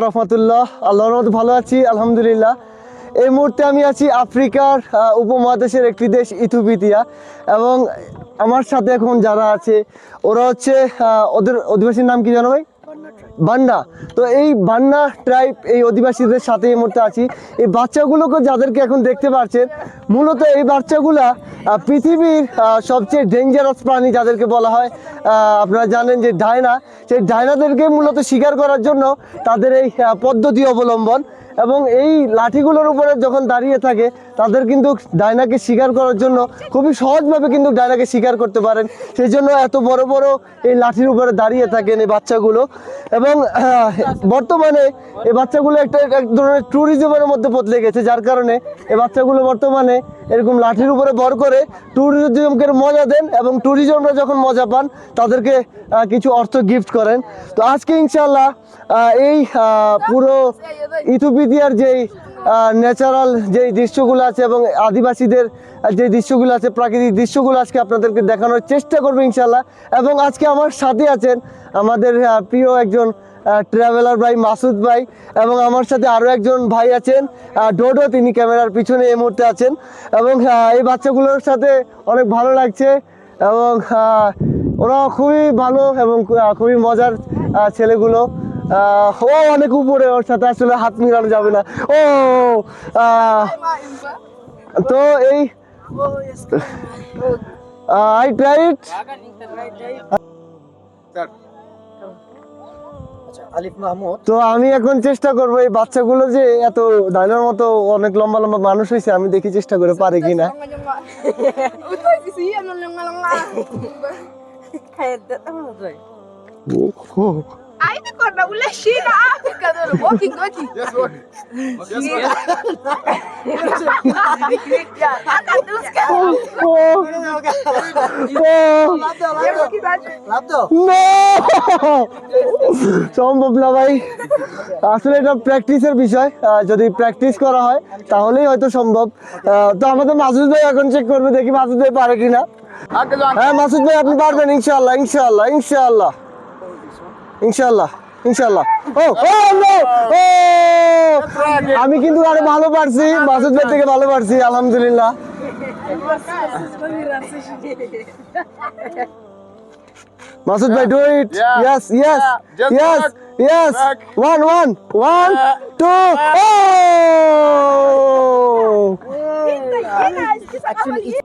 রহমতুল্লাহ, আল্লাহর রহমতে ভালো আছি, আলহামদুলিল্লাহ। এই মুহূর্তে আমি আছি আফ্রিকার উপমহাদেশের একটি দেশ ইথিওপিয়া এবং আমার সাথে এখন যারা আছে, ওরা হচ্ছে ওদের অধিবাসীর নাম কি জানো ভাই? বান্না। তো এই বান্না ট্রাইব এই অধিবাসীদের সাথে এই মুহূর্তে আছি। এই বাচ্চাগুলোকে যাদেরকে এখন দেখতে পাচ্ছেন মূলত এই বাচ্চাগুলা পৃথিবীর সবচেয়ে ডেঞ্জারাস প্রাণী যাদেরকে বলা হয় আপনারা জানেন যে ডায়না, সেই ডায়নাদেরকে মূলত শিকার করার জন্য তাদের এই পদ্ধতি অবলম্বন এবং এই লাঠিগুলোর উপরে যখন দাঁড়িয়ে থাকে, তাদের কিন্তু ডায়নাকে শিকার করার জন্য খুবই সহজভাবে কিন্তু ডায়নাকে শিকার করতে পারেন। সেই জন্য এত বড় বড় এই লাঠির উপরে দাঁড়িয়ে থাকেন এই বাচ্চাগুলো এবং বর্তমানে এই বাচ্চাগুলো একটা, এক ধরনের ট্যুরিজমের মধ্যে বদলে গেছে, যার কারণে এই বাচ্চাগুলো বর্তমানে এরকম লাঠির উপরে ভর করে ট্যুরিজমকে মজা দেন এবং ট্যুরিজমরা যখন মজা পান, তাদেরকে কিছু অর্থ গিফট করেন। তো আজকে ইনশাল্লাহ এই পুরো ইথোপিয়ার যেই ন্যাচারাল যেই দৃশ্যগুলো আছে এবং আদিবাসীদের যে দৃশ্যগুলো আছে, প্রাকৃতিক দৃশ্যগুলো আজকে আপনাদেরকে দেখানোর চেষ্টা করব ইনশাল্লাহ এবং আজকে আমার সাথে আছেন আমাদের প্রিয় একজন ট্রাভেলার ভাই মাসুদ ভাই এবং আমার সাথে আরও একজন ভাই আছেন ডোডো, তিনি ক্যামেরার পিছনে এই মুহূর্তে আছেন এবং এই বাচ্চাগুলোর সাথে অনেক ভালো লাগছে এবং ওরা খুবই ভালো এবং খুবই মজার ছেলেগুলো। ও অনেক উপরে ওর সাথে আসলে হাত মিলানো যাবে না। ও তো এই আই ট্রাইড তো আমি এখন চেষ্টা করব এই বাচ্চাগুলো যে এত ডাইনার মতো অনেক লম্বা লম্বা মানুষ হয়েছে আমি দেখি চেষ্টা করে পারে কিনা। সম্ভব না ভাই। আসলে এটা প্র্যাকটিসের বিষয়। যদি প্র্যাকটিস করা হয়, তাহলেই হয়তো সম্ভব। তো আমাদের মাসুদ ভাই এখন চেক করবে, দেখি মাসুদ ভাই পারে কিনা। হ্যাঁ মাসুদ ভাই, আপনি পারবেন, ইনশাআল্লাহ ও ও ও আমি কিন্তু আরও ভালো পারছি, মাসুদ ভাই থেকে ভালো পারছি, আলহামদুলিল্লাহ। Masud yeah. bhai, do it. Yeah. Yes, yes, yeah. yes, back. yes. Back. One, one, one, yeah. two. Yeah. Oh! Actually,